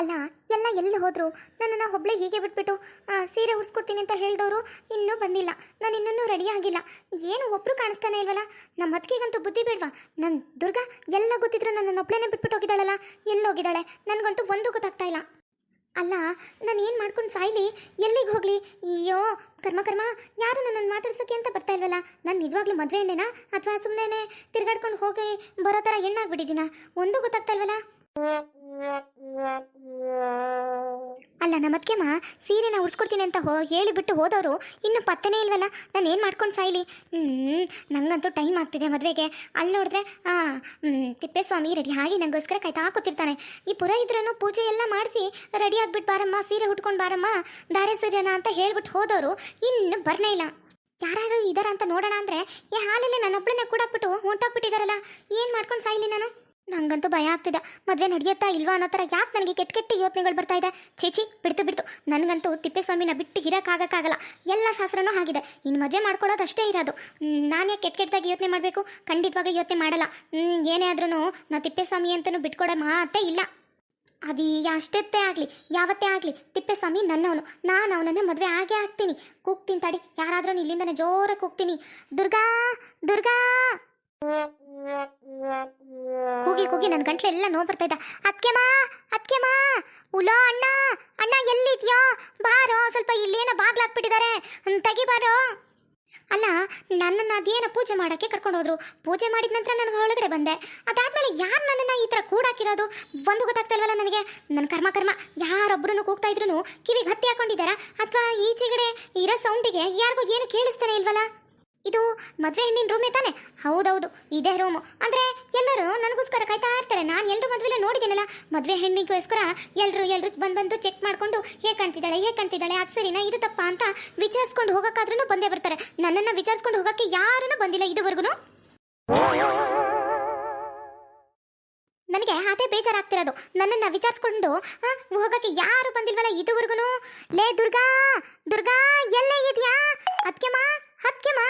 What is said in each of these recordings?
ಅಲ್ಲ, ಎಲ್ಲ ಎಲ್ಲಿ ಹೋದ್ರು? ನನ್ನನ್ನು ಒಬ್ಳೆ ಹೀಗೆ ಬಿಟ್ಬಿಟ್ಟು ಸೀರೆ ಉಡ್ಸ್ಕೊಡ್ತೀನಿ ಅಂತ ಹೇಳಿದವರು ಇನ್ನೂ ಬಂದಿಲ್ಲ. ನಾನು ಇನ್ನೂ ರೆಡಿ ಆಗಿಲ್ಲ. ಏನು ಒಬ್ರು ಕಾಣಿಸ್ತಾನೆ ಇಲ್ವಲ್ಲ ನಮ್ಮ ಅತ್ತಿಗೆಗಂತೂ ಬುದ್ಧಿ ಬೇಡವಾ? ನನ್ನ ದುರ್ಗ ಎಲ್ಲ ಗೊತ್ತಿದ್ರು ನನ್ನನ್ನು ಒಬ್ಳೇನೆ ಬಿಟ್ಬಿಟ್ಟು ಹೋಗಿದ್ದಾಳಲ್ಲ? ಎಲ್ಲೋಗಿದ್ದಾಳೆ ನನಗಂತೂ ಒಂದು ಗೊತ್ತಾಗ್ತಾ ಇಲ್ಲ. ಅಲ್ಲ, ನಾನು ಏನು ಮಾಡ್ಕೊಂಡು ಸಾಯ್ಲಿ? ಎಲ್ಲಿಗೆ ಹೋಗ್ಲಿ? ಅಯ್ಯೋ, ಕರ್ಮ ಕರ್ಮ. ಯಾರು ನನ್ನನ್ನು ಮಾತಾಡ್ಸೋಕೆ ಅಂತ ಬರ್ತಾ ಇಲ್ವಲ್ಲ ನಾನು ನಿಜವಾಗ್ಲೂ ಮದುವೆ ಅಥವಾ ಸುಮ್ಮನೆ ತಿರ್ಗಾಡ್ಕೊಂಡು ಹೋಗಿ ಬರೋ ಥರ ಹೆಣ್ಣಾಗ್ಬಿಟ್ಟಿದ್ದೀನಾ? ಒಂದು ಗೊತ್ತಾಗ್ತಾ ಇಲ್ವಲ್ಲ ಅಲ್ಲ ನಮ್ಮ ಅತ್ಕೆಮ್ಮ ಸೀರೆನ ಉಡ್ಸ್ಕೊಡ್ತೀನಿ ಅಂತ ಹೋ ಹೇಳಿಬಿಟ್ಟು ಹೋದವರು ಇನ್ನು ಪತ್ತೆನೇ ಇಲ್ವಲ್ಲ? ನಾನು ಏನು ಮಾಡ್ಕೊಂಡು ಸಾಯ್ಲಿ? ಹ್ಞೂ ನನಗಂತೂ ಟೈಮ್ ಆಗ್ತಿದೆ ಮದುವೆಗೆ. ಅಲ್ಲಿ ನೋಡಿದ್ರೆ ಹಾಂ ತಿಪ್ಪೇಸ್ವಾಮಿ ರೆಡಿ ಆಗಿ ನನಗೋಸ್ಕರ ಕಾಯ್ತಾ ಹಾಕೋತಿರ್ತಾನೆ ಈ ಪುರ ಇದ್ರೂ ಪೂಜೆ ಎಲ್ಲ ಮಾಡಿಸಿ ರೆಡಿ ಆಗ್ಬಿಟ್ಟು ಬಾರಮ್ಮ, ಸೀರೆ ಉಟ್ಕೊಂಡು ಬಾರಮ್ಮ ದಾರೆ ಸೂರ್ಯನ ಅಂತ ಹೇಳ್ಬಿಟ್ಟು ಹೋದವರು ಇನ್ನು ಬರ್ನೇ ಇಲ್ಲ. ಯಾರಾದರೂ ಇದಾರ ಅಂತ ನೋಡೋಣ ಅಂದರೆ, ಈ ಹಾಲಲ್ಲಿ ನನ್ನೊಬ್ಬಳನ್ನ ಕೂಡಾಕ್ಬಿಟ್ಟು ಹೊಂಟೋಗ್ಬಿಟ್ಟಿದಾರಲ್ಲ ಏನು ಮಾಡ್ಕೊಂಡು ಸಾಯ್ಲಿ ನಾನು? ನಂಗಂತೂ ಭಯ ಆಗ್ತಿದೆ. ಮದುವೆ ನಡೆಯುತ್ತಾ ಇಲ್ವಾ ಅನ್ನೋ ಥರ ಯಾಕೆ ನನಗೆ ಕೆಟ್ಟ ಕೆಟ್ಟ ಯೋಚನೆಗಳು ಬರ್ತಾ ಇದೆ? ಚೇಚಿ ಬಿಡ್ತು ಬಿಡ್ತು. ನನಗಂತೂ ತಿಪ್ಪೇಸ್ವಾಮಿನ ಬಿಟ್ಟು ಇರೋಕ್ಕಾಗಕ್ಕಾಗಲ್ಲ ಎಲ್ಲ ಶಾಸ್ತ್ರನೂ ಆಗಿದೆ ಇನ್ನು ಮದುವೆ ಮಾಡ್ಕೊಳ್ಳೋದು ಅಷ್ಟೇ ಇರೋದು. ನಾನೇ ಕೆಟ್ಟ ಕೆಟ್ಟದಾಗಿ ಯೋಚನೆ ಮಾಡಬೇಕು? ಖಂಡಿತವಾಗ್ಲೂ ಯೋಚನೆ ಮಾಡಲ್ಲ. ಏನೇ ಆದ್ರೂ ನಾ ತಿಪ್ಪೇಸ್ವಾಮಿ ಅಂತಲೂ ಬಿಟ್ಕೊಡೋ ಮಾತೇ ಇಲ್ಲ. ಅದು ಅಷ್ಟೇ ಆಗಲಿ, ಯಾವತ್ತೇ ಆಗಲಿ ತಿಪ್ಪೇಸ್ವಾಮಿ ನನ್ನವನು. ನಾನು ಅವನನ್ನೇ ಮದುವೆ ಆಗೇ ಆಗ್ತೀನಿ. ಕೂಗ್ತೀನಿ ತಡಿ. ಯಾರಾದ್ರೂ ಇಲ್ಲಿಂದನೇ ಜೋರಾಗಿ ಕೂಗ್ತೀನಿ. ದುರ್ಗಾ ದುರ್ಗಾ! ಕೂಗಿ ಕೂಗಿ ನನ್ನ ಗಂಟ್ಲು ಎಲ್ಲ ನೋವು ಬರ್ತಾ ಇದ್ದ ಅತ್ಕೆಮ್ಮ ಅತ್ಕೆಮ್ಮ ಉಲೋ ಅಣ್ಣ ಅಣ್ಣ ಎಲ್ಲಿದ್ಯೋ? ಬಾರೋ, ಸ್ವಲ್ಪ ಇಲ್ಲೇನೋ ಬಾಗ್ಲಾಕ್ಬಿಟ್ಟಿದ್ದಾರೆ. ತೆಗಿ ಬಾರೋ. ಅಲ್ಲ, ನನ್ನನ್ನು ಅದೇನೋ ಪೂಜೆ ಮಾಡೋಕ್ಕೆ ಕರ್ಕೊಂಡು ಹೋದ್ರು ಪೂಜೆ ಮಾಡಿದ ನಂತರ ನನಗೆ ಒಳಗಡೆ ಬಂದೆ. ಅದಾದ್ಮೇಲೆ ಯಾರು ನನ್ನನ್ನು ಈ ಥರ ಕೂಡಾಕಿರೋದು? ಒಂದು ಗೊತ್ತಾಗ್ತಾ ಇಲ್ವಲ್ಲ ನನಗೆ. ನನ್ನ ಕರ್ಮ ಕರ್ಮ. ಯಾರೊಬ್ಬರನ್ನು ಕೂಗ್ತಾ ಇದ್ರು ಕಿವಿಗೆ ಹತ್ತಿ ಹಾಕೊಂಡಿದ್ದಾರಾ? ಅಥವಾ ಈಚೆಗಡೆ ಇರೋ ಸೌಂಡಿಗೆ ಯಾರಿಗೂ ಏನು ಕೇಳಿಸ್ತಾನೆ ಇಲ್ವಲ್ಲ? ಇದು ಮದುವೆ ಹೆಣ್ಣಿನ ರೂಮೇ ತಾನೆ? ಹೌದೌದು, ಇದೇ ರೂಮು ಅಂದರೆ ಎಲ್ಲರೂ ನನಗೋಸ್ಕರ ಕಾಯ್ತಾ ಇರ್ತಾರೆ. ನಾನು ಎಲ್ಲರೂ ಮದುವೆಲ್ಲ ನೋಡಿದ್ದೀನಲ್ಲ. ಮದುವೆ ಹೆಣ್ಣಿಗೋಸ್ಕರ ಎಲ್ಲರೂ ಎಲ್ಲರೂ ಬಂದು ಬಂದು ಚೆಕ್ ಮಾಡಿಕೊಂಡು ಹೇಗೆ ಕಾಣ್ತಿದ್ದಾಳೆ ಹೇಗೆ ಕಾಣ್ತಿದ್ದಾಳೆ, ಅದು ಸರಿನಾ, ಇದು ತಪ್ಪಾ ಅಂತ ವಿಚಾರಿಸ್ಕೊಂಡು ಹೋಗೋಕ್ಕಾದ್ರೂ ಬಂದೇ ಬರ್ತಾರೆ. ನನ್ನನ್ನು ವಿಚಾರಿಸ್ಕೊಂಡು ಹೋಗೋಕ್ಕೆ ಯಾರೂ ಬಂದಿಲ್ಲ ಇದುವರೆಗೂ ನನಗೆ ಅದೇ ಬೇಜಾರಾಗ್ತಿರೋದು. ನನ್ನನ್ನು ವಿಚಾರಿಸ್ಕೊಂಡು ಹೋಗೋಕ್ಕೆ ಯಾರು ಬಂದಿಲ್ವಲ್ಲ ಇದುವರೆಗೂ ಲೇ ದುರ್ಗಾ ದುರ್ಗಾ, ಎಲ್ಲೇ ಇದೆಯಾ ಅತ್ಕೆಮ್ಮ ಅತ್ಕೆಮ್ಮ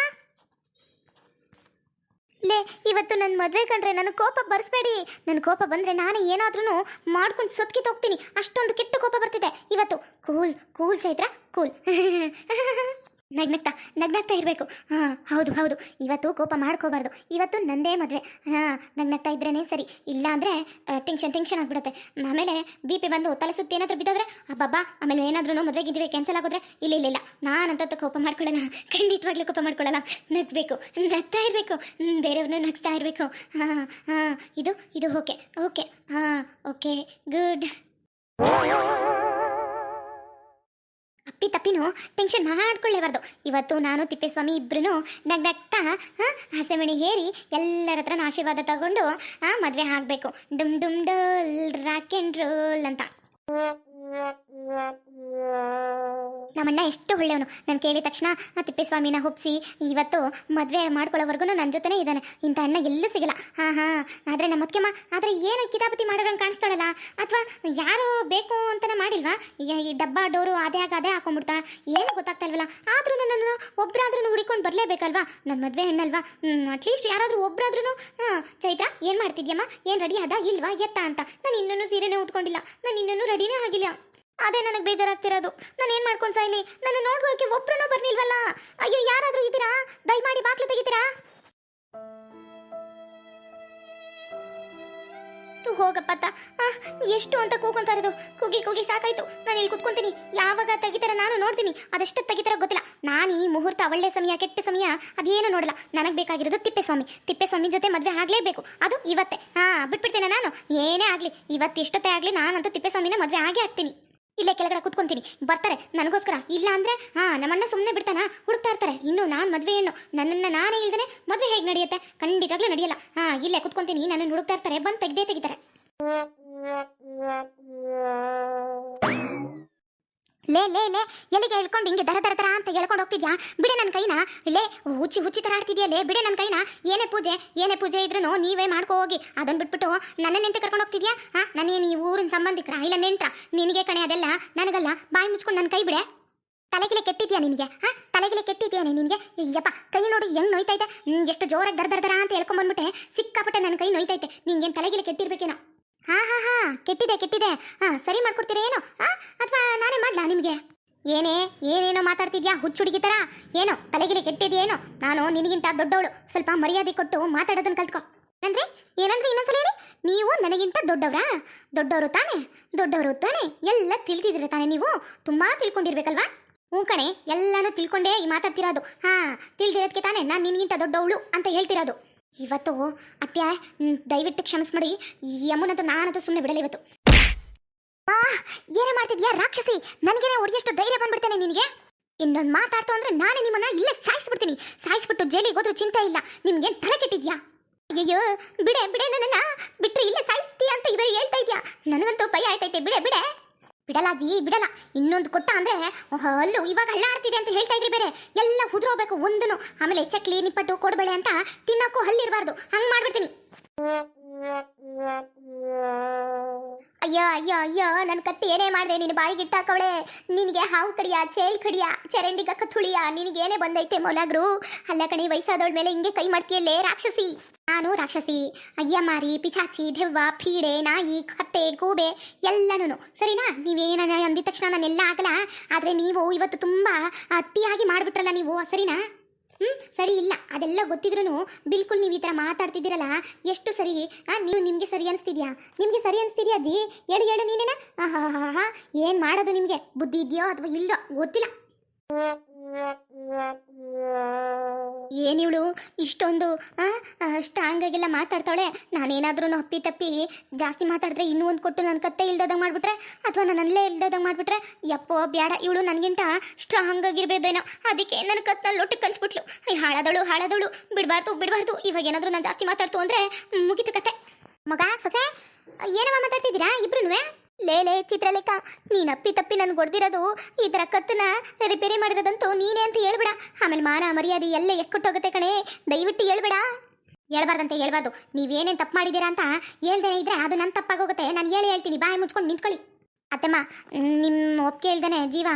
ಲೇ ಇವತ್ತು ನನ್ನ ಮದುವೆ ಕಂಡ್ರೆ ನನಗೆ ಕೋಪ ಬರ್ಸ್ಬೇಡಿ. ನನ್ನ ಕೋಪ ಬಂದರೆ ನಾನು ಏನಾದ್ರೂ ಮಾಡ್ಕೊಂಡು ಸೊತ್ಕಿ ಹೋಗ್ತೀನಿ. ಅಷ್ಟೊಂದು ಕೆಟ್ಟ ಕೋಪ ಬರ್ತಿದೆ. ಇವತ್ತು ಕೂಲ್ ಕೂಲ್ ಚೈತ್ರ, ಕೂಲ್. ನಗ್ನಗ್ತಾ ನಗ್ನಗ್ತಾ ಇರಬೇಕು. ಹಾಂ, ಹೌದು ಹೌದು. ಇವತ್ತು ಕೋಪ ಮಾಡ್ಕೋಬಾರ್ದು. ಇವತ್ತು ನಂದೇ ಮದುವೆ. ಹಾಂ, ನಗ್ನಗ್ತಾ ಇದ್ರೇ ಸರಿ. ಇಲ್ಲ ಅಂದರೆ ಟೆನ್ಷನ್ ಟೆನ್ಷನ್ ಆಗಿಬಿಡುತ್ತೆ. ಆಮೇಲೆ ಬಿ ಪಿ ಬಂದು ತಲೆ ಸುತ್ತಿ ಏನಾದರೂ ಬಿದ್ದೋದ್ರೆ, ಅಬ್ಬಬ್ಬಾ, ಆಮೇಲೆ ಏನಾದ್ರೂ ಮದುವೆಗೆ ಇದ್ರೆ ಕ್ಯಾನ್ಸಲ್ ಆಗೋದ್ರೆ, ಇಲ್ಲ ಇಲ್ಲ ಇಲ್ಲ. ನಾನಂತೂ ಕೋಪ ಮಾಡ್ಕೊಳ್ಳಲ್ಲ. ಖಂಡಿತವಾಗ್ಲೂ ಕೋಪ ಮಾಡ್ಕೊಳ್ಳಲ್ಲ. ನಗ್ಬೇಕು. ನಗ್ತಾ ಇರಬೇಕು. ಬೇರೆಯವ್ರನ್ನ ನಗ್ತಾ ಇರಬೇಕು. ಹಾಂ ಹಾಂ. ಇದು ಇದು ಓಕೆ ಓಕೆ ಹಾಂ ಓಕೆ ಗುಡ್ ಅಪ್ಪಿ ತಪ್ಪಿನೂ ಟೆನ್ಷನ್ ಮಾಡ್ಕೊಳ್ಳೇಬಾರ್ದು. ಇವತ್ತು ನಾನು ತಿಪ್ಪೇಸ್ವಾಮಿ ಇಬ್ಬರೂ ನಗ್ ನಗ್ತಾ ಹಸೆಮಣಿ ಹೇರಿ ಎಲ್ಲರ ಹತ್ರ ಆಶೀರ್ವಾದ ತಗೊಂಡು ಮದುವೆ ಆಗಬೇಕು. Dum dum dhol rock and roll ಅಂತ. ನಮ್ಮಣ್ಣ ಎಷ್ಟು ಒಳ್ಳೆಯವನು. ನಾನು ಕೇಳಿದ ತಕ್ಷಣ ತಿಪ್ಪೇಸ್ವಾಮಿನ ಹುಪ್ಸಿ ಇವತ್ತು ಮದುವೆ ಮಾಡ್ಕೊಳ್ಳೋವರೆಗೂ ನನ್ನ ಜೊತೆನೇ ಇದ್ದಾನೆ. ಇಂಥ ಅಣ್ಣ ಎಲ್ಲೂ ಸಿಗಲ್ಲ. ಹಾಂ ಹಾಂ. ಆದರೆ ನಮ್ಮ ಮುಖ್ಯಮ್ಮ ಆದರೆ ಏನು ಕಿತಾಪತಿ ಮಾಡೋರಂಗೆ ಕಾಣಿಸ್ತಾಳಲ್ಲ? ಅಥವಾ ಯಾರು ಬೇಕು ಅಂತಲೇ ಮಾಡಿಲ್ವಾ? ಈ ಡಬ್ಬ, ಡೋರು ಅದೇ ಆಗ ಅದೇ ಹಾಕೊಂಡ್ಬಿಡ್ತಾ? ಏನು ಗೊತ್ತಾಗ್ತಾ ಇಲ್ವಲ್ಲ? ಆದರೂ ನನ್ನನ್ನು ಒಬ್ಬರಾದ್ರೂ ಹುಡುಕೊಂಡು ಬರಲೇಬೇಕಲ್ವಾ? ನನ್ನ ಮದುವೆ ಹೆಣ್ಣಲ್ವಾ? ಅಟ್ಲೀಸ್ಟ್ ಯಾರಾದರೂ ಒಬ್ಬರಾದ್ರೂ ಹಾಂ, ಚೈತ್ರ, ಏನು ಮಾಡ್ತಿದ್ಯಮ್ಮ? ಏನು ರೆಡಿ ಅದ ಇಲ್ವಾ? ಎತ್ತ ಅಂತ. ನಾನು ಇನ್ನೂ ಸೀರೆನೇ ಉಟ್ಕೊಂಡಿಲ್ಲ. ನಾನು ಇನ್ನೂ ರೆಡಿನೇ ಆಗಿಲ್ಲ. ಅದೇ ನನಗೆ ಬೇಜಾರಾಗ್ತಿರೋದು. ನಾನು ಏನು ಮಾಡ್ಕೊಂಡು ಸಾಯ್ಲಿ? ನನ್ನ ನೋಡ್ಕೊಳ್ಳೋಕೆ ಒಬ್ಬರನ್ನೂ ಬರ್ನಿಲ್ವಲ್ಲ ಅಯ್ಯೋ, ಯಾರಾದರೂ ಇದ್ದೀರಾ? ದಯಮಾಡಿ ಬಾಕ್ಲು ತೆಗಿತೀರಾ? ಹೋಗಪ್ಪತ್ತ ಎಷ್ಟು ಅಂತ ಕೂಗೊಂತಾರದು ಕೂಗಿ ಕೂಗಿ ಸಾಕಾಯ್ತು. ನಾನು ಇಲ್ಲಿ ಕುತ್ಕೊಂತೀನಿ. ಯಾವಾಗ ತೆಗಿತಾರ ನಾನು ನೋಡ್ತೀನಿ. ಅದಷ್ಟು ತೆಗಿತಾರ ಗೊತ್ತಿಲ್ಲ. ನಾನು ಈ ಮುಹೂರ್ತ ಒಳ್ಳೆ ಸಮಯ, ಕೆಟ್ಟ ಸಮಯ ಅದೇನು ನೋಡಲ್ಲ. ನನಗೆ ಬೇಕಾಗಿರೋದು ತಿಪ್ಪೇಸ್ವಾಮಿ. ತಿಪ್ಪೇಸ್ವಾಮಿ ಜೊತೆ ಮದುವೆ ಆಗಲೇಬೇಕು. ಅದು ಇವತ್ತೇ. ಹಾ, ಬಿಟ್ಬಿಡ್ತೇನೆ ನಾನು? ಏನೇ ಆಗಲಿ. ಇವತ್ತು ಎಷ್ಟೊತ್ತೇ ಆಗಲಿ ನಾನಂತೂ ತಿಪ್ಪೇಸ್ವಾಮಿನ ಮದುವೆ ಆಗೇ ಆಗ್ತೀನಿ. ಇಲ್ಲೇ ಕೆಳಗಡೆ ಕುತ್ಕೊಂತೀನಿ. ಬರ್ತಾರೆ. ನನಗೋಸ್ಕರ. ಇಲ್ಲ ಅಂದ್ರೆ, ಹಾ, ನಮ್ಮಣ್ಣ ಸುಮ್ಮನೆ ಬಿಡ್ತಾನ? ಹುಡುಕ್ತಾ ಇರ್ತಾರೆ. ಇನ್ನು ನಾನು ಮದುವೆ ಹೆಣ್ಣು. ನನ್ನನ್ನು ನಾನೇ ಇಲ್ದೇನೆ ಮದುವೆ ಹೇಗೆ ನಡೆಯುತ್ತೆ? ಖಂಡಿತವಾಗ್ಲೂ ನಡೆಯಲ್ಲ. ಹಾ, ಇಲ್ಲೇ ಕುತ್ಕೊಂತೀನಿ. ನನ್ನನ್ನು ಹುಡುಕ್ತಾ ಇರ್ತಾರೆ. ಬಂದು ತೆಗ್ದೇ ತೆಗಿತಾರೆ. ಲೇ ಲೇ ಲೇ, ಎಲ್ಲಿಗೆ ಹೇಳ್ಕೊಂಡು ಹಿಂಗೆ ದರ ದರ ತರ ಅಂತ ಹೇಳ್ಕೊಂಡು ಹೋಗ್ತಿದ್ಯಾ? ಬಿಡೆ ನನ್ನ ಕೈನ. ಲೇ, ಹುಚ್ಚಿ ಹುಚ್ಚಿ ಥರ ಆಡ್ತಿದ್ಯಾ ಲೇ? ಬಿಡೆ ನನ್ನ ಕೈನ. ಏನೇ ಪೂಜೆ ಏನೇ ಪೂಜೆ ಇದ್ರೂ ನೀವೇ ಮಾಡ್ಕೋ ಹೋಗಿ. ಅದನ್ನ ಬಿಟ್ಬಿಟ್ಟು ನನ್ನ ನಿಂತೆ ಕರ್ಕೊಂಡು ಹೋಗ್ತಿದ್ಯಾ? ಹಾ ನಾನೇನು ಈ ಊರಿನ ಸಂಬಂಧಿಕರ? ಇಲ್ಲ, ನೆಂಟ್ರ? ನಿನಗೆ ಕಣೆ ಅದೆಲ್ಲ? ನನಗಲ್ಲ? ಬಾಯಿ ಮುಚ್ಕೊಂಡು ನನ್ನ ಕೈ ಬಿಡೆ. ತಲೆಗಿಲೆ ಕೆಟ್ಟಿದ್ಯಾ ನಿನಗೆ? ಹಾ ತಲೆಗಿಲೆ ಕೆಟ್ಟಿದ್ಯಾ ನಿನಗೆ? ಯಪ್ಪ, ಕೈ ನೋಡಿ, ಹೆಂಗ್ ನೋಯ್ತೈತೆ ಎಷ್ಟು ಜೋರಾಗಿ ದರ ದರ ಅಂತ ಹೇಳ್ಕೊಂಡ್ ಬಂದ್ಬಿಟ್ಟೆ. ಸಿಕ್ಕಾಪಟ್ಟೆ ನನ್ನ ಕೈ ನೋಯ್ತೈತೆ ನಿಂಗೇನು ತಲೆಗಿಲೆ ಕೆಟ್ಟಿರ್ಬೇಕೇನೋ? ಹಾ ಹಾ ಹಾ. ಕೆಟ್ಟಿದೆ ಕೆಟ್ಟಿದೆ. ಹಾ, ಸರಿ ಮಾಡ್ಕೊಡ್ತೀರಾ, ಏನು? ಹಾ ಅಥವಾ ನಾನೇ ಮಾಡ್ಲಾ ನಿಮಗೆ? ಏನೇ, ಏನೇನೋ ಮಾತಾಡ್ತಿದ್ಯಾ, ಹುಚ್ಚುಡುಗಿ ಥರ ಏನೋ, ತಲೆಗಿಲೆ ಕೆಟ್ಟಿದ್ಯೇನೋ ನಾನು ನಿನಗಿಂತ ದೊಡ್ಡವಳು. ಸ್ವಲ್ಪ ಮರ್ಯಾದೆ ಕೊಟ್ಟು ಮಾತಾಡೋದನ್ನ ಕಲ್ತ್ಕೊ. ಅಂದ್ರೆ, ಏನಂದ್ರೆ ಇನ್ನೊಂದ್ಸಲ ಹೇಳಿ. ನೀವು ನನಗಿಂತ ದೊಡ್ಡವರಾ? ದೊಡ್ಡವರು ತಾನೇ? ದೊಡ್ಡವರು ತಾನೇ? ಎಲ್ಲ ತಿಳಿದಿದ್ರೆ ತಾನೇ ನೀವು? ತುಂಬಾ ತಿಳ್ಕೊಂಡಿರ್ಬೇಕಲ್ವಾ? ಹ್ಞೂ ಕಣೆ, ಎಲ್ಲನೂ ತಿಳ್ಕೊಂಡೇ ಈ ಮಾತಾಡ್ತಿರೋದು. ಹಾ ತಿಳಿದಿರೋದಕ್ಕೆ ತಾನೇ ನಾನು ನಿನಗಿಂತ ದೊಡ್ಡವಳು ಅಂತ ಹೇಳ್ತಿರೋದು. ಇವತ್ತು ಅತ್ಯ ದಯವಿಟ್ಟು ಕ್ಷಮಿಸ್ಬಿಡಿ. ಯಮುನಂತೂ ನಾನಂತೂ ಸುಮ್ಮನೆ ಬಿಡಲಿ ಇವತ್ತು. ಆ, ಏನೇ ಮಾಡ್ತಿದ್ಯಾ ರಾಕ್ಷಸಿ? ನನಗೇನೆ ಒಡಿಯಷ್ಟು ಧೈರ್ಯ ಬಂದ್ಬಿಡ್ತೇನೆ ನಿನಗೆ. ಇನ್ನೊಂದು ಮಾತಾಡ್ತು ಅಂದ್ರೆ ನಾನೇ ನಿಮ್ಮನ್ನ ಇಲ್ಲೇ ಸಾಯಿಸ್ಬಿಡ್ತೀನಿ. ಸಾಯಿಸ್ಬಿಟ್ಟು ಜೈಲಿಗೆ ಹೋದ್ರೂ ಚಿಂತೆ ಇಲ್ಲ. ನಿಮ್ಗೇನು ತಲೆ ಕೆಟ್ಟಿದ್ಯಾ? ಅಯ್ಯೋ ಬಿಡೆ ಬಿಡೆ, ನನ್ನನ್ನ ಬಿಟ್ಟರೆ ಇಲ್ಲೇ ಸಾಯಿಸ್ತೀಯ ಅಂತ ಇವರು ಹೇಳ್ತಾ ಇದ್ಯಾ? ನನಗಂತೂ ಭಯ ಆಯ್ತೈತೆ. ಬಿಡೆ ಬಿಡೆ. ಬಿಡಲ್ಲ ಅಜ್ಜಿ ಬಿಡಲ್ಲ. ಇನ್ನೊಂದು ಕೊಟ್ಟ ಅಂದ್ರೆ ಹಲ್ಲು ಇವಾಗ ಹಳ್ಳ ಆಡ್ತಿದೆ ಅಂತ ಹೇಳ್ತಾ ಇದ್ರಿ ಬೇರೆ. ಎಲ್ಲ ಉದ್ರೋಗ್ಬೇಕು ಒಂದನು ಆಮೇಲೆ ಚಕ್ಲಿ, ನಿಪ್ಪಟ್ಟು, ಕೊಡ್ಬೇಳೆ ಅಂತ ತಿನ್ನಕ್ಕೂ ಹಲ್ಲಿರಬಾರ್ದು. ಹಂಗ್ ಮಾಡ್ಬಿಡ್ತೀನಿ. ಅಯ್ಯೋ ಅಯ್ಯೋ ಅಯ್ಯೋ ನನ್ನ ಕತ್ತಿ ಏನೇ ಮಾಡಿದೆ. ನೀನು ಬಾಯಿಗೆ ಇಟ್ಟಾಕವಳೆ ನಿನಗೆ ಹಾವು ಕಡಿಯ ಚೇಳ್ ಕಡಿಯ, ಚರಂಡಿ ಕಕ್ಕ ತುಳಿಯ, ನಿನಗೇನೇ ಬಂದೈತೆ ಮೊಲಗ್ರು. ಅಲ್ಲ ಕಣಿ, ವಯಸ್ಸಾದವಳ ಮೇಲೆ ಹಿಂಗೆ ಕೈ ಮಾಡ್ತೀಯಲ್ಲೇ ರಾಕ್ಷಸಿ. ನಾನು ರಾಕ್ಷಸಿ, ಅಯ್ಯಮಾರಿ ಪಿಚಾಚಿ ದೆವ್ವ, ಪೀಡೆ, ನಾಯಿ, ಕತ್ತೆ, ಗೂಬೆ ಎಲ್ಲನೂ ಸರಿನಾ? ನೀವೇನ ಅಂದಿದ ತಕ್ಷಣ ನಾನೆಲ್ಲ ಆಗಲ್ಲ? ಆದರೆ ನೀವು ಇವತ್ತು ತುಂಬ ಅತಿಯಾಗಿ ಮಾಡಿಬಿಟ್ರಲ್ಲ ನೀವು, ಸರಿನಾ? ಹ್ಮ್? ಸರಿ ಇಲ್ಲ. ಅದೆಲ್ಲ ಗೊತ್ತಿದ್ರೂ ಬಿಲ್ಕುಲ್ ನೀವು ಈ ಥರ ಮಾತಾಡ್ತಿದ್ದೀರಲ್ಲ, ಎಷ್ಟು ಸರಿ? ನೀವು ನಿಮಗೆ ಸರಿ ಅನಿಸ್ತಿದ್ಯಾ? ನಿಮಗೆ ಸರಿ ಅನಿಸ್ತಿದ್ಯಾ ಅಜ್ಜಿ? ಹೇಳು ಎಡು ನೀನೇನ? ಆಹಾ ಏನು ಮಾಡೋದು ನಿಮಗೆ? ಬುದ್ಧಿ ಇದೆಯೋ ಅಥವಾ ಇಲ್ಲೋ ಗೊತ್ತಿಲ್ಲ. ಏನಿವಳು ಇಷ್ಟೊಂದು ಸ್ಟ್ರಾಂಗ್ ಆಗಿಲ್ಲ ಮಾತಾಡ್ತಾಳೆ ನಾನೇನಾದ್ರೂ ಅಪ್ಪಿ ತಪ್ಪಿ ಜಾಸ್ತಿ ಮಾತಾಡಿದ್ರೆ ಇನ್ನೂ ಒಂದು ಕೊಟ್ಟು ನನ್ನ ಕತ್ತೆ ಇಲ್ದದಾಗ ಮಾಡ್ಬಿಟ್ರೆ, ಅಥವಾ ನನ್ನಲ್ಲೇ ಅಲ್ಲೇ ಮಾಡಿಬಿಟ್ರೆ, ಯಪ್ಪೋ ಬೇಡ ಇವಳು ನನಗಿಂತ ಸ್ಟ್ರಾಂಗ್ ಆಗಿರ್ಬೇದೇನೋ. ಅದಕ್ಕೆ ನನ್ನ ಕತ್ತಲ್ಲಿ ಲೊಟ್ಟಿ ಕನ್ಸ್ಬಿಟ್ಲು. ಹಾಳದಳು, ಹಾಳಾದಳು, ಬಿಡಬಾರ್ದು ಬಿಡಬಾರ್ದು, ಇವಾಗ ಏನಾದರೂ ನಾನು ಜಾಸ್ತಿ ಮಾತಾಡ್ತು ಅಂದರೆ ಮುಗಿತು ಕತೆ. ಮಗ, ಸೊಸೆ, ಏನಮ್ಮ ಮಾತಾಡ್ತಿದ್ದೀರಾ? ಇಬ್ರು ಲೇ ಲೇ, ಚಿತ್ರಲೇಖ, ನೀನ್ ಅಪ್ಪಿ ತಪ್ಪಿ ನನ್ಗೆ ಹೊಡೆದಿರೋದು ಈ ಥರ ಕತ್ತನ್ನ ರಿಪೇರಿ ಮಾಡಿರೋದಂತೂ ನೀನೇ ಅಂತ ಹೇಳ್ಬೇಡ. ಆಮೇಲೆ ಮಾನ, ಮರ್ಯಾದೆ ಎಲ್ಲ ಎಕ್ಕುಟ್ಟೋಗುತ್ತೆ ಕಣೆ. ದಯವಿಟ್ಟು ಹೇಳ್ಬೇಡ. ಹೇಳ್ಬಾರ್ದಂತೆ ಹೇಳ್ಬಾರ್ದು. ನೀವೇನೇನು ತಪ್ಪು ಮಾಡಿದ್ದೀರಾ ಅಂತ ಹೇಳ್ದೇ ಇದ್ರೆ ಅದು ನನ್ನ ತಪ್ಪಾಗೋಗುತ್ತೆ. ನಾನು ಹೇಳಿ ಹೇಳ್ತೀನಿ. ಬಾಯಿ ಮುಚ್ಕೊಂಡು ನಿಂತ್ಕೊಳ್ಳಿ. ಅತ್ತಮ್ಮ ನಿಮ್ಮ ಒಪ್ಪಿಗೆ ಹೇಳ್ದೇನೆ, ಜೀವ.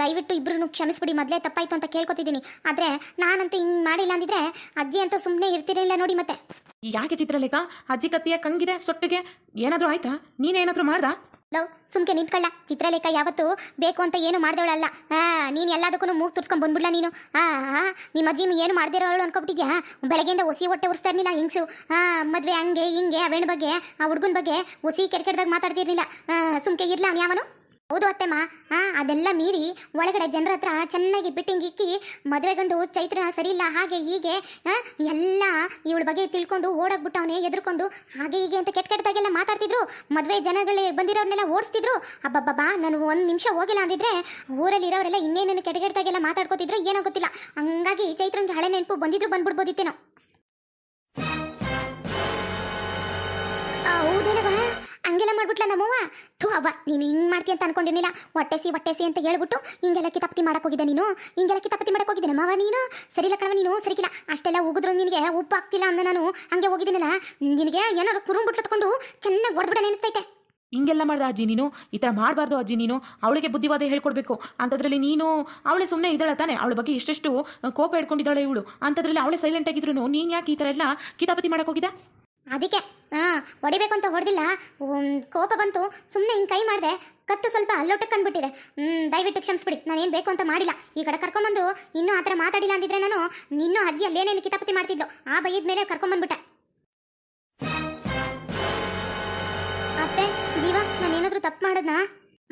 ದಯವಿಟ್ಟು ಇಬ್ರು ಕ್ಷಮಿಸ್ಬಿಡಿ. ಮೊದಲೇ ತಪ್ಪಾಯಿತು ಅಂತ ಕೇಳ್ಕೊತಿದ್ದೀನಿ. ಆದರೆ ನಾನಂತೂ ಹಿಂಗೆ ಮಾಡಿಲ್ಲ ಅಂದಿದ್ರೆ ಅಜ್ಜಿ ಅಂತೂ ಸುಮ್ಮನೆ ಇರ್ತಿರಲಿಲ್ಲ ನೋಡಿ ಮತ್ತೆ. ಯಾಕೆ ಚಿತ್ರಲೇಖ? ಅಜ್ಜಿ ಕತ್ತಿಯ ಕಂಗಿದೆ, ಸೊಟ್ಟಿಗೆ. ಏನಾದರೂ ಆಯ್ತಾ? ನೀನೇನಾದರೂ ಮಾಡ್ದಾ? ಲವ್, ಸುಮ್ಕೆ ನಿಂತ್ಕೊಳ್ಳ. ಚಿತ್ರಲೇಖ ಯಾವತ್ತು ಬೇಕು ಅಂತ ಏನು ಮಾಡ್ದವಳಲ್ಲ. ಹಾ, ನೀನು ಎಲ್ಲದಕ್ಕೂ ಮೂಗ್ ತುರ್ಸ್ಕೊಂಡು ಬಂದ್ಬಿಡ್ಲ ನೀನು? ಹಾ ಹಾ. ನಿಮ್ಮ ಅಜ್ಜಿ ಏನು ಮಾಡ್ದಿರೋಳು ಅನ್ಕೊಬಿಟ್ಟಿದ್ಯಾ? ಬೆಳಗ್ಗೆಯಿಂದ ಒಸಿ ಹೊಟ್ಟೆ ಉರ್ಸ್ತಾ ಇರ್ಲಿಲ್ಲ, ಹಿಂಗ್ಸು. ಹಾ, ಮದ್ವೆ ಹಂಗೆ, ಹಿಂಗೆ ಹೆಣ್ಣು ಬಗ್ಗೆ, ಆ ಹುಡುಗನ ಬಗ್ಗೆ ಒಸಿ ಕೆಡ್ಕೆಡ್ದಾಗ ಮಾತಾಡ್ತಿರ್ಲಿಲ್ಲ. ಸುಮ್ಕೆ ಇರ್ಲ ಅವನು ಯಾವನು? ಹೌದು ಅತ್ತೆಮ್ಮ. ಆ, ಅದೆಲ್ಲ ಮೀರಿ ಒಳಗಡೆ ಜನರ ಹತ್ರ ಚೆನ್ನಾಗಿ ಬಿಟ್ಟಿಂಗ್ ಇಕ್ಕಿ ಮದುವೆ ಗಂಡು ಚೈತ್ರ ಸರಿ ಇಲ್ಲ ಹಾಗೆ ಹೀಗೆ ಎಲ್ಲ ಇವಳ ಬಗ್ಗೆ ತಿಳ್ಕೊಂಡು ಓಡಾಗ್ಬಿಟ್ಟವನೇ ಎದ್ರುಕೊಂಡು ಹಾಗೆ ಹೀಗೆ ಅಂತ ಕೆಟ್ಟ ಕೆಟ್ಟದಾಗೆಲ್ಲ ಮಾತಾಡ್ತಿದ್ರು. ಮದುವೆ ಜನಗಳೇ ಬಂದಿರೋರ್ನೆಲ್ಲ ಓಡಿಸ್ತಿದ್ರು. ಅಬ್ಬಬ್ಬಾ ನಾನು ಒಂದು ನಿಮಿಷ ಹೋಗಿಲ್ಲ ಅಂದಿದ್ರೆ ಊರಲ್ಲಿ ಇರೋರೆಲ್ಲ ಇನ್ನೇನೇನು ಕೆಟ್ಟ ಕೆಟ್ಟದಾಗೆಲ್ಲ ಮಾತಾಡ್ಕೋತಿದ್ರು ಏನೋ ಗೊತ್ತಿಲ್ಲ. ಹಂಗಾಗಿ ಚೈತ್ರಂಗೆ ಹಳೆ ನೆನಪು ಬಂದಿದ್ರು ಬಂದ್ಬಿಡ್ಬೋದಿತ್ತೇನೋ. ಹಂಗೆಲ್ಲ ಮಾಡ್ಬಿಟ್ಲ ನಮ್ಮವ್ವ? ಥೂ ಅವ್ವ, ನೀನು ಹಿಂಗ್ ಮಾಡ್ತೀಯ ಅಂತ ಅನ್ಕೊಂಡಿರ್ಲಿಲ್ಲ. ಹೊಟ್ಟೆಸಿ ಹೊಟ್ಟೆಸಿ ಅಂತ ಹೇಳ್ಬಿಟ್ಟು ಹಿಂಗೆಲ್ಲ ಕಿತಾಪತಿ ಮಾಡಕ್ ಹೋಗಿದ್ದೆ ನೀನು. ಹಿಂಗೆಲ್ಲ ಕಿತಾಪತಿ ಮಾಡಕ್ ಹೋಗಿದ್ದೆ ನಮ್ಮವ್ವ ನೀನು? ಸರಿಲ್ಲ ಕಣವ ನೀನು ಸರಿಗಿಲ್ಲ. ಅಷ್ಟೆಲ್ಲ ಹೋಗಿದ್ರು ನಿನಗೆ ಉಪ್ಪು ಆಗ್ತಿಲ್ಲ ಅಂದ ನಾನು. ಹಂಗೆ ಹೋಗಿದ್ದೀನಲ್ಲ. ನಿನಗೆ ಏನಾದ್ರು ಕುರುಂಬಿಟ್ಟು ತಕೊಂಡು ಚೆನ್ನಾಗಿ ಹೊಡೆದ್ಬಿಡ ನೆನೆಸ್ತೈತೆ ಹಿಂಗೆಲ್ಲ ಮಾಡ್ದ ಅಜ್ಜಿ ನೀನು? ಈ ಥರ ಮಾಡಬಾರ್ದು ಅಜ್ಜಿ ನೀನು. ಅವಳಿಗೆ ಬುದ್ಧಿವಾದ ಹೇಳ್ಕೊಡ್ಬೇಕು. ಅಂಥದ್ರಲ್ಲಿ ನೀನು, ಅವಳೆ ಸುಮ್ಮನೆ ಇದ್ದಾಳೆ ತಾನೆ. ಅವಳ ಬಗ್ಗೆ ಇಷ್ಟೆಷ್ಟು ಕೋಪ ಇಟ್ಕೊಂಡಿದ್ದಾಳೆ ಇವಳು. ಅಂಥದ್ರಲ್ಲಿ ಅವಳೆ ಸೈಲೆಂಟ್ ಆಗಿದ್ರು ನೀನು ಯಾಕೆ ಈ ಥರ ಎಲ್ಲ ಕಿತಾಪತಿ ಮಾಡಕ್ ಹೋಗಿದ್ದ? ಅದಕ್ಕೆ. ಹಾಂ ಹೊಡಿಬೇಕು ಅಂತ ಹೊಡೆದಿಲ್ಲ ಕೋಪ ಬಂತು. ಸುಮ್ಮನೆ ಹಿಂಗೆ ಕೈ ಮಾಡಿದೆ. ಕತ್ತು ಸ್ವಲ್ಪ ಅಲ್ಲೊಟ್ಟಕ್ಕೆ ಅಂದ್ಬಿಟ್ಟಿದೆ. ದಯವಿಟ್ಟು ಕ್ಷಮಿಸ್ಬಿಡಿ. ನಾನೇನು ಬೇಕು ಅಂತ ಮಾಡಿಲ್ಲ. ಈ ಕಡೆ ಕರ್ಕೊಂಬಂದು ಇನ್ನೂ ಆ ಥರ ಮಾತಾಡಿಲ್ಲ ಅಂದಿದ್ರೆ ನಾನು ಇನ್ನೂ ಅಜ್ಜಿ ಅಲ್ಲೇನೇನು ಕಿತಾಪತಿ ಮಾಡ್ತಿದ್ಲು, ಆ ಬೈಯದ ಮೇಲೆ ಕರ್ಕೊಂಬಂದ್ಬಿಟ್ಟೆ. ಅತ್ತೆ, ಜೀವ, ನಾನೇನಾದರೂ ತಪ್ಪು ಮಾಡದ್ನಾ?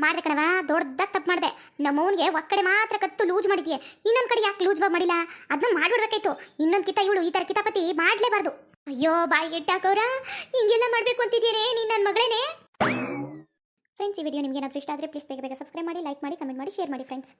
ಮಾಡ್ದೆ ಕಣವ ದೊಡ್ಡದಾಗಿ ತಪ್ಪು ಮಾಡಿದೆ. ನಮ್ಮವನಿಗೆ ಒಕ್ಕಡೆ ಮಾತ್ರ ಕತ್ತು ಲೂಜ್ ಮಾಡಿದ್ಯೆ. ಇನ್ನೊಂದು ಕಡೆ ಯಾಕೆ ಲೂಜ್ ಮಾಡಿಲ್ಲ? ಅದನ್ನ ಮಾಡ್ಬಿಡ್ಬೇಕಾಯ್ತು. ಇನ್ನೊಂದು ಕಿತ ಇವಳು, ಈ ಥರ ಕಿತಾಪತಿ ಮಾಡಲೇಬಾರ್ದು. ಅಯ್ಯೋ ಬಾಯಿಗೆ ಇಟ್ಟಾಕವ್ರ ಹಿಂಗೆಲ್ಲ ಮಾಡಬೇಕು ಅಂತಿದ್ದೀರೇ ನೀನು ನನ್ನ ಮಗಳೇನೆ. ಫ್ರೆಂಡ್ಸ್ ಈ ವಿಡಿಯೋ ನಿಮ್ಗೆ ಏನಾದರೂ ಇಷ್ಟ ಆದರೆ ಪ್ಲೀಸ್ ಬೇಗ ಬೇಗ ಸಬ್ಸ್ಕ್ರೈಬ್ ಮಾಡಿ ಲೈಕ್ ಮಾಡಿ ಕಮೆಂಟ್ ಮಾಡಿ ಶೇರ್ ಮಾಡಿ ಫ್ರೆಂಡ್ಸ್